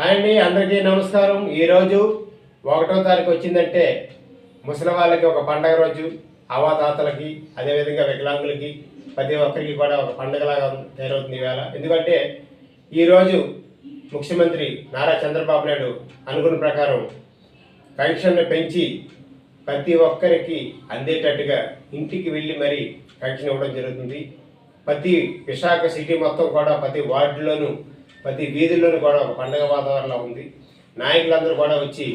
Hi అండి అందరికీ నమస్కారం. ఈరోజు ఒకటో తారీఖు వచ్చిందంటే ముసలి వాళ్ళకి ఒక పండగ రోజు అవాతాతలకి అదేవిధంగా వికలాంగులకి ప్రతి ఒక్కరికి కూడా ఒక పండగలాగా తయారవుతుంది ఈవేళ ఎందుకంటే ఈరోజు ముఖ్యమంత్రి నారా చంద్రబాబు నాయుడు అనుకున్న ప్రకారం పెన్షన్ను పెంచి ప్రతి ఒక్కరికి అందేటట్టుగా ఇంటికి వెళ్ళి మరీ పెన్షన్ ఇవ్వడం జరుగుతుంది. ప్రతి విశాఖ సిటీ మొత్తం కూడా ప్రతి వార్డులోనూ ప్రతి వీధుల్లోనూ కూడా ఒక పండగ వాతావరణం ఉంది. నాయకులందరూ కూడా వచ్చి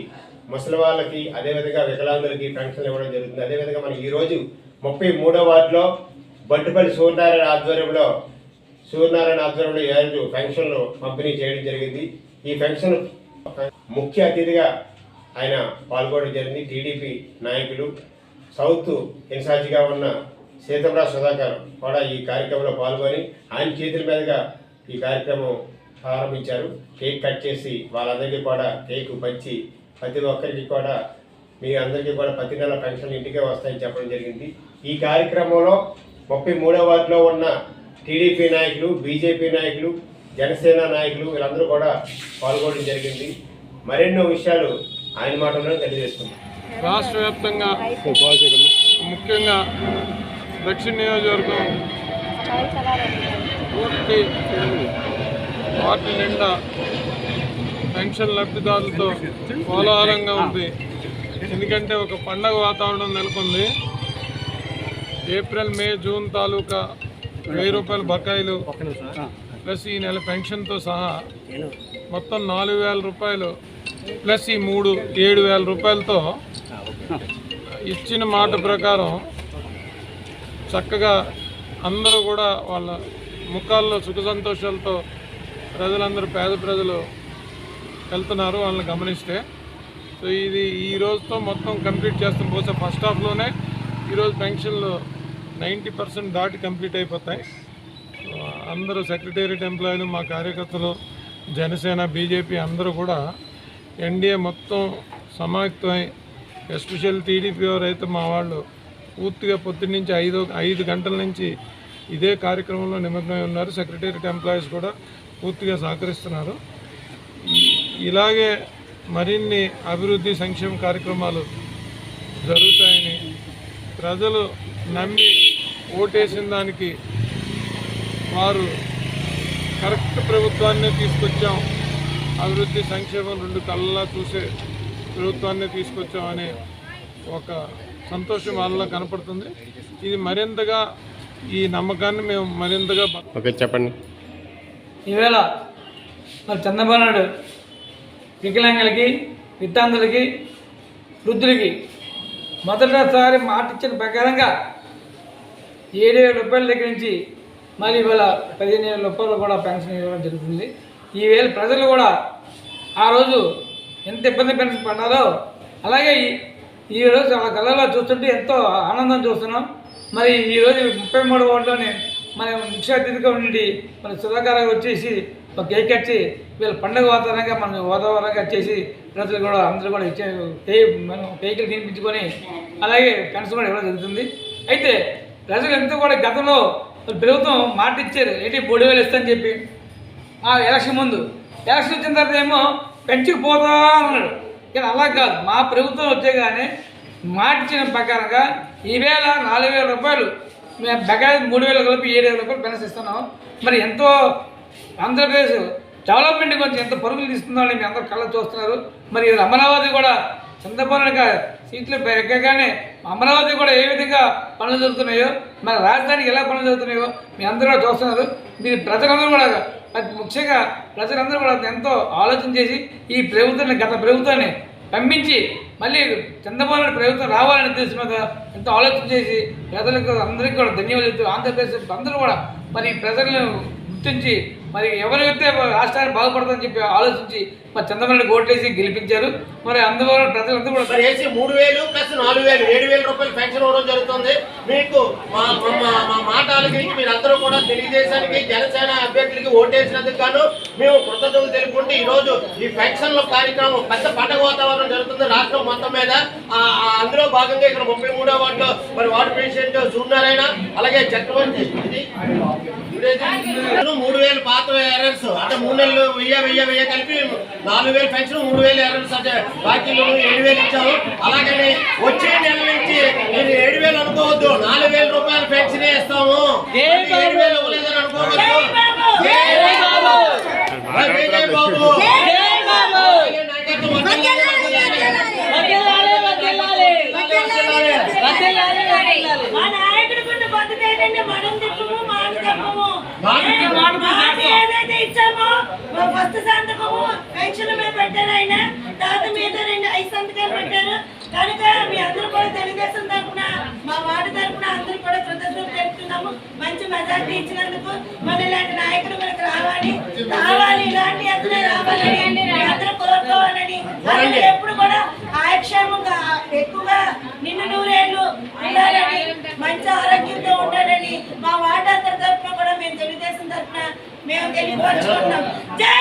ముసలి వాళ్ళకి అదేవిధంగా వికలాంగులకి పెన్షన్లు ఇవ్వడం జరుగుతుంది. అదేవిధంగా మనం ఈరోజు ముప్పై మూడో వార్డులో బట్టుపల్లి సూర్యనారాయణ ఆధ్వర్యంలో సూర్యనారాయణ ఆధ్వర్యంలో ఏడు పెన్షన్లు పంపిణీ చేయడం జరిగింది. ఈ పెన్షన్ ముఖ్య అతిథిగా ఆయన పాల్గొనడం జరిగింది. టీడీపీ నాయకులు సౌత్ ఇన్ఛార్జిగా ఉన్న సీతమరాజ్ సుధాకర్ కూడా ఈ కార్యక్రమంలో పాల్గొని ఆయన చేతుల మీదుగా ఈ కార్యక్రమం ప్రారంభించారు. కేక్ కట్ చేసి వాళ్ళందరికీ కూడా కేక్ పంచి ప్రతి ఒక్కరికి కూడా మీ అందరికీ కూడా ప్రతి నెల పెన్షన్ ఇంటికే వస్తాయని చెప్పడం జరిగింది. ఈ కార్యక్రమంలో ముప్పై మూడవ వార్డులో ఉన్న టీడీపీ నాయకులు బీజేపీ నాయకులు జనసేన నాయకులు వీళ్ళందరూ కూడా పాల్గొనడం జరిగింది. మరెన్నో విషయాలు ఆయన మాటల్లో తెలియజేసుకుంటాం రాష్ట్ర వ్యాప్తంగా ముఖ్యంగా దక్షిణ నియోజకవర్గం పూర్తి వాటి నిండా పెన్షన్ లబ్ధిదారులతో కోలాహలంగా ఉంది. ఎందుకంటే ఒక పండగ వాతావరణం నెలకొంది. ఏప్రిల్ మే జూన్ తాలూకా వెయ్యి రూపాయల బకాయిలు. ప్లస్ ఈ నెల పెన్షన్తో సహా మొత్తం నాలుగు వేల రూపాయలు. ప్లస్ ఈ మూడు ఏడు వేల రూపాయలతో ఇచ్చిన మాట ప్రకారం చక్కగా అందరూ కూడా వాళ్ళ ముఖాల్లో సుఖ సంతోషాలతో ప్రజలందరూ పేద ప్రజలు వెళ్తున్నారు వాళ్ళని గమనిస్తే. సో ఇది ఈ రోజుతో మొత్తం కంప్లీట్ చేస్తాం బహుశా ఫస్ట్ హాఫ్లోనే ఈరోజు పెన్షన్లు నైంటీ పర్సెంట్ దాటి కంప్లీట్ అయిపోతాయి. అందరూ సెక్రటేరియట్ ఎంప్లాయీలు మా కార్యకర్తలు జనసేన బీజేపీ అందరూ కూడా ఎన్డీఏ మొత్తం సమాయుక్తమై ఎస్పెషల్ టీడీపీ వారు అయితే మా వాళ్ళు పూర్తిగా పొద్దున్న నుంచి ఐదు ఐదు గంటల నుంచి ఇదే కార్యక్రమంలో నిమగ్నమై ఉన్నారు. సెక్రటేరియట్ ఎంప్లాయీస్ కూడా పూర్తిగా సహకరిస్తున్నారు. ఇలాగే మరిన్ని అభివృద్ధి సంక్షేమ కార్యక్రమాలు జరుగుతాయని ప్రజలు నమ్మి ఓటేసిన దానికి వారు కరెక్ట్ ప్రభుత్వాన్నే తీసుకొచ్చాం. అభివృద్ధి సంక్షేమం రెండు కళ్ళలా చూసే ప్రభుత్వాన్నే తీసుకొచ్చాం అనే ఒక సంతోషం వాళ్ళలో కనపడుతుంది. ఇది మరింతగా ఈ నమ్మకాన్ని మేము మరింతగా ఓకే చెప్పండి. ఈవేళ మరి చంద్రబాబు నాయుడు వికలాంగులకి విత్తాంగులకి వృద్ధులకి మొదటిసారి మాట ఇచ్చిన ప్రకారంగా ఏడు వేల రూపాయల దగ్గర నుంచి మరి ఇవాళ పదిహేను వేల రూపాయలు కూడా పెన్షన్ ఇవ్వడం జరుగుతుంది. ఈ వేళ ప్రజలు కూడా ఆ రోజు ఎంత ఇబ్బంది పెన్షన్ పడ్డారో అలాగే ఈ- ఈ రోజు వాళ్ళ కళ్ళలో చూస్తుంటే ఎంతో ఆనందం చూస్తున్నాం. మరి ఈ రోజు ముప్పై మూడు ఓట్లోనే మన ముఖ్య అతిథిగా ఉండి మన సుధాకర్ వచ్చేసి ఒక కేక్ కట్టి వీళ్ళ పండుగ వాతావరణంగా మనం వాతావరణంగా చేసి ప్రజలు కూడా అందరూ కూడా ఇచ్చే కే మనం కేకులు తినిపించుకొని అలాగే పెన్షన్ కూడా ఇవ్వడం జరుగుతుంది. అయితే ప్రజలు ఎంతో కూడా గతంలో ప్రభుత్వం మాట ఇచ్చారు ఏంటి మూడు వేలు ఇస్తామని చెప్పి. ఆ ఎలక్షన్ ముందు ఎలక్షన్ వచ్చిన తర్వాత ఏమో పెంచుకుపోతా అన్నాడు. కానీ అలా కాదు మా ప్రభుత్వం వచ్చేగానే మార్చిన ప్రకారంగా ఈవేళ నాలుగు వేల రూపాయలు మేము బకాయి మూడు వేల కలిపి ఏడు వేల రూపాయలు పెన్షన్ ఇస్తున్నాం. మరి ఎంతో ఆంధ్రప్రదేశ్ డెవలప్మెంట్ గురించి ఎంత పరుగులు తీస్తుందని మీ అందరూ కళ్ళ చూస్తున్నారు. మరి ఇది అమరావతి కూడా చంద్రబాబు సీట్లు ఎక్కగానే అమరావతి కూడా ఏ విధంగా పనులు జరుగుతున్నాయో మన రాజధానికి ఎలా పనులు జరుగుతున్నాయో మీ అందరూ కూడా చూస్తున్నారు. మీరు ప్రజలందరూ కూడా ముఖ్యంగా ప్రజలందరూ కూడా ఎంతో ఆలోచన చేసి ఈ ప్రభుత్వాన్ని గత ప్రభుత్వాన్ని పంపించి మళ్ళీ చంద్రబాబు నాయుడు ప్రభుత్వం రావాలని ఉద్దేశం మీద ఎంతో ఆలోచన చేసి ప్రజలకు అందరికీ కూడా ధన్యవాదాలు చెప్తూ ఆంధ్రప్రదేశ్ అందరూ కూడా మరి ప్రజలను గుర్తించి మరి ఎవరైతే రాష్ట్రాన్ని బాగుపడదని చెప్పి ఆలోచించి మరి చంద్రబాబు ఓట్లేసి గెలిపించారు. మరి అందువల్ల ప్రజలందరూ కూడా వేసి మూడు వేలు ప్లస్ నాలుగు వేలు ఏడు వేల రూపాయలు పెన్షన్ ఇవ్వడం జరుగుతుంది. మీకు కారణాల గురించి మీరందరూ మీరు అందరూ కూడా తెలుగుదేశానికి జనసేన అభ్యర్థులకి ఓటేసినందుకు గాను మేము కృతజ్ఞతలు తెలుపుకుంటూ ఈ రోజు ఈ పెన్షన్ల కార్యక్రమం పెద్ద పండగ వాతావరణం జరుగుతుంది రాష్ట్రం మొత్తం మీద. అందులో భాగంగా ఇక్కడ ముప్పై మూడో వార్డులో మరి వార్డు ప్రెసిడెంట్ సూర్యనారాయణ అలాగే చక్రవర్తి మూడు వేలు పాత ఎర్రర్స్ అంటే మూడు నెలలు వెయ్యి వెయ్యి వెయ్యి కలిపి నాలుగు వేలు పెన్షన్ మూడు వేలు ఎర్రర్స్ అంటే బాకీలు ఏడు వేలు ఇచ్చాము అలాగని వచ్చే నెల నుంచి మీరు ఏడు వేలు అనుకోవద్దు. నాలుగు వేల రూపాయలు పెన్షన్ ఇస్తాము. ఏడు వేలు ఇవ్వలేదని అనుకోవద్దు. మా నాయకుడి బతుకేటండి మనం తిప్పము మాట చెప్పము మాట ఏ మాట మాట ఏదైతే ఇచ్చామో మా ఫస్ట్ సంతకము పెన్షన్ మీద పెట్టారు ఆయన. తర్వాత మీద రెండు ఐదు సంతకాలు పెట్టారు. కనుక మీ అందరూ కూడా తెలుగుదేశం తరఫున మా వార్డు తరఫున అందరూ కూడా కృతజ్ఞతలు తెలుపుతున్నాము. మంచి మెజార్టీ ఇచ్చినందుకు మన ఇలాంటి నాయకుడు మనకు రావాలి. రావాలి ఇలాంటి అతనే రావాలని అందరూ కోరుకోవాలని. ఎప్పుడు కూడా ఆయుక్షేమంగా ఎక్కువగా నిన్ను నూరేళ్ళు ఉండాలని మంచి ఆరోగ్యంతో ఉండాలని మా వార్డు అందరి తరఫున కూడా మేము తెలుగుదేశం తరఫున మేము తెలియపరుచుకుంటున్నాం. జై